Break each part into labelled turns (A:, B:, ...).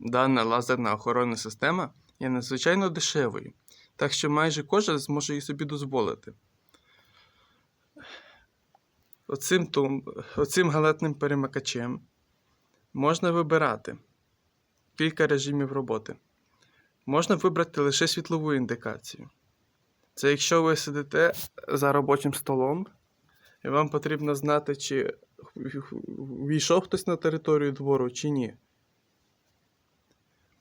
A: Дана лазерна охоронна система є надзвичайно дешевою, так що майже кожен зможе її собі дозволити. Оцим, тум, оцим галетним перемикачем можна вибирати кілька режимів роботи. Можна вибрати лише світлову індикацію. Це якщо ви сидите за робочим столом, і вам потрібно знати, чи війшов хтось на територію двору, чи ні.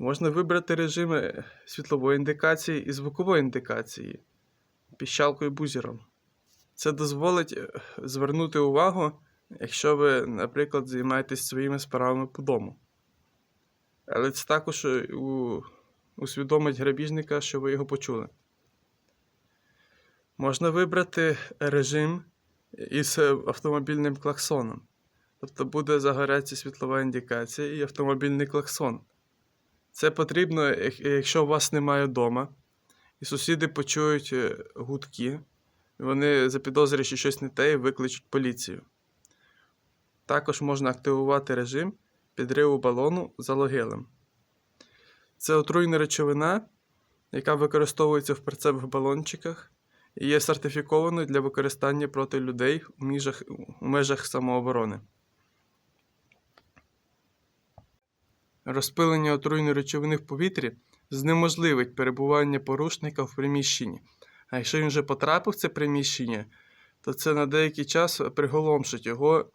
A: Можна вибрати режими світлової індикації і звукової індикації піщалкою бузером. Це дозволить е, звернути увагу, якщо ви, наприклад, займаєтесь своїми справами по дому. Але це також е, у, усвідомить грабіжника, що ви його почули. Можна вибрати режим із е, автомобільним клаксоном. Тобто буде загорятися світлова індикація і автомобільний клаксон. Це потрібно, якщо у вас немає вдома, і сусіди почують е, гудки, вони запідозрюють, що щось не те і викличуть поліцію. Також можна активувати режим підриву балону залогилем. Це отруйна речовина, яка використовується в перцевих балончиках і є сертифікованою для використання проти людей у межах, у межах самооборони. Розпилення отруйної речовини в повітрі знеможливить перебування порушника в приміщенні. А якщо він вже потрапив в це приміщення, то це на деякий час приголомшить його,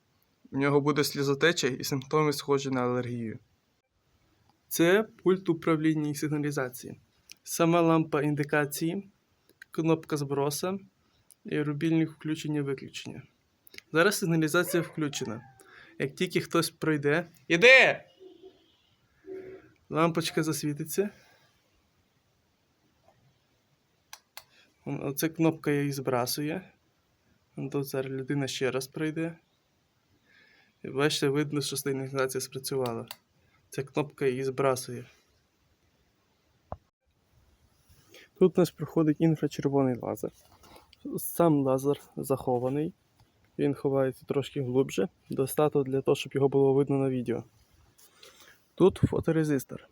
A: в нього буде слізотеча і симптоми схожі на алергію. Це пульт управління і сигналізації. Сама лампа індикації, кнопка зброса і рубільник включення-виключення. Зараз сигналізація включена. Як тільки хтось пройде. Іде! Лампочка засвітиться. Оце кнопка її збрасує. Вон Тут зараз людина ще раз пройде. І бачите, видно, що сигналізація спрацювала. Ця кнопка її збрасує. Тут у нас проходить інфрачервоний лазер. Сам лазер захований. Він ховається трошки глибше, достатньо для того, щоб його було видно на відео. Тут фоторезистор.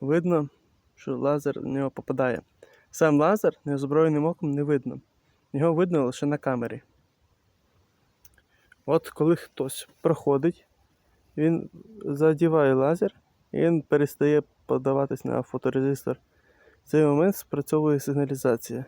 A: Видно, що лазер в нього попадає. Сам лазер неозброєним оком не видно. Його видно лише на камері. От коли хтось проходить, він задіває лазер і він перестає подаватись на фоторезистор. В цей момент спрацьовує сигналізація.